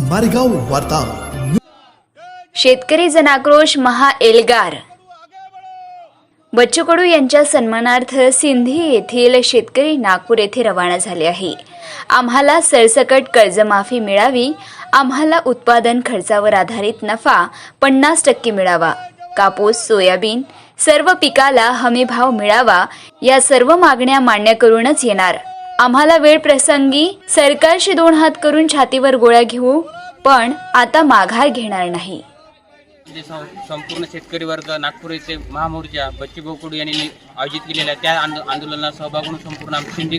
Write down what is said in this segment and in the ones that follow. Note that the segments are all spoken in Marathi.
मारेगाव वार्ता. शेतकरी जनाक्रोश महा एल्गार. बच्चू कडू यांच्या सन्मानार्थ सिंधी येथील शेतकरी नागपूर येथे रवाना झाले आहे. आम्हाला सरसकट कर्जमाफी मिळावी आम्हाला उत्पादन खर्चावर आधारित नफा पन्नास टक्के मिळावा कापूस सोयाबीन सर्व पिकाला हमीभाव मिळावा या सर्व मागण्या मान्य करूनच येणार. आम्हाला वेळ प्रसंगी सरकारशी दोन हात करून छातीवर गोळ्या घेऊ पण आता माघार घेणार नाही. जे सं- संपूर्ण शेतकरी वर्ग नागपूर येथे महामोर्चा बच्ची कुडू यांनी आयोजित केलेल्या त्या आंदो आंदोलनात सहभाग होऊन संपूर्ण आमचे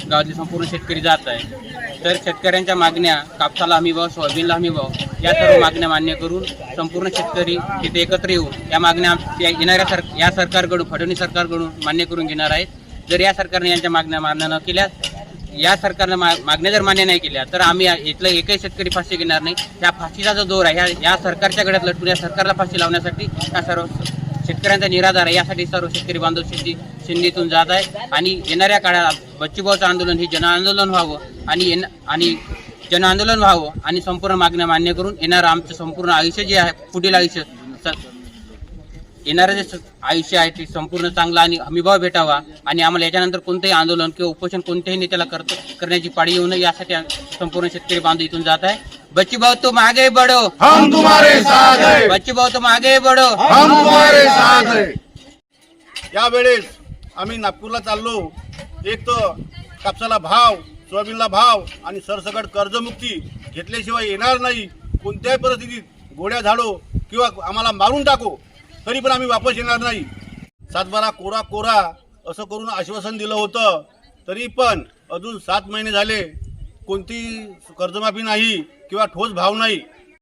गावातले संपूर्ण शेतकरी जात आहे तर शेतकऱ्यांच्या मागण्या कापसाला हमी भाव सोयाबीनला हमी भाव या सर्व मागण्या मान्य करून संपूर्ण शेतकरी तिथे एकत्र येऊन या मागण्या या येणाऱ्या सर या सरकारकडून फडणवीस सरकारकडून मान्य करून घेणार आहेत. जर या सरकारने यांच्या मागण्या मान्य न केल्या या सरकारनं मा मागण्या जर मान्य नाही केल्या तर आम्ही इथलं एकही शेतकरी फाशी घेणार नाही. त्या फाशीचा जो जोर आहे ह्या या सरकारच्या गड्यात लटकून या सरकारला फाशी लावण्यासाठी या सर्व शेतकऱ्यांचा निराधार आहे. यासाठी सर्व शेतकरी बांधव शेती शिंदीतून जात आहे. आणि येणाऱ्या काळात बच्चूभाऊचं आंदोलन हे जनआंदोलन व्हावं आणि येण आणि जनआंदोलन व्हावं आणि संपूर्ण मागण्या मान्य करून येणारं आमचं संपूर्ण आयुष्य जे आहे पुढील आयुष्य येणारं जे आयुष्य आहे ते संपूर्ण चांगलं आणि हमीभाव भेटावा आणि आम्हाला याच्यानंतर कोणतंही आंदोलन किंवा उपोषण कोणत्याही नेत्याला करत करण्याची पाळी येऊ नये यासाठी संपूर्ण शेतकरी बांधव इथून जात आहे. बच्ची भाऊ तुम आगे बढो हम तुम्हारे साथ हैं. बच्ची भाऊ तुम आगे बढो हम तुम्हारे साथ हैं. यावेळेस आम्ही नागपूरला चाललो. एक तर कापसाला भाव सोयाबीनला भाव आणि सरसकट कर्जमुक्ती घेतल्याशिवाय येणार नाही. कोणत्याही परिस्थितीत गोड्या झाडो किंवा आम्हाला मारून टाको. तरी पण आम्ही वापस येणार नाही. सातबारा कोरा कोरा असं करून आश्वासन दिलं होतं. तरी पण अजून सात महिने झाले. कोणती कर्जमाफी नाही किंवा ठोस भाव नाही.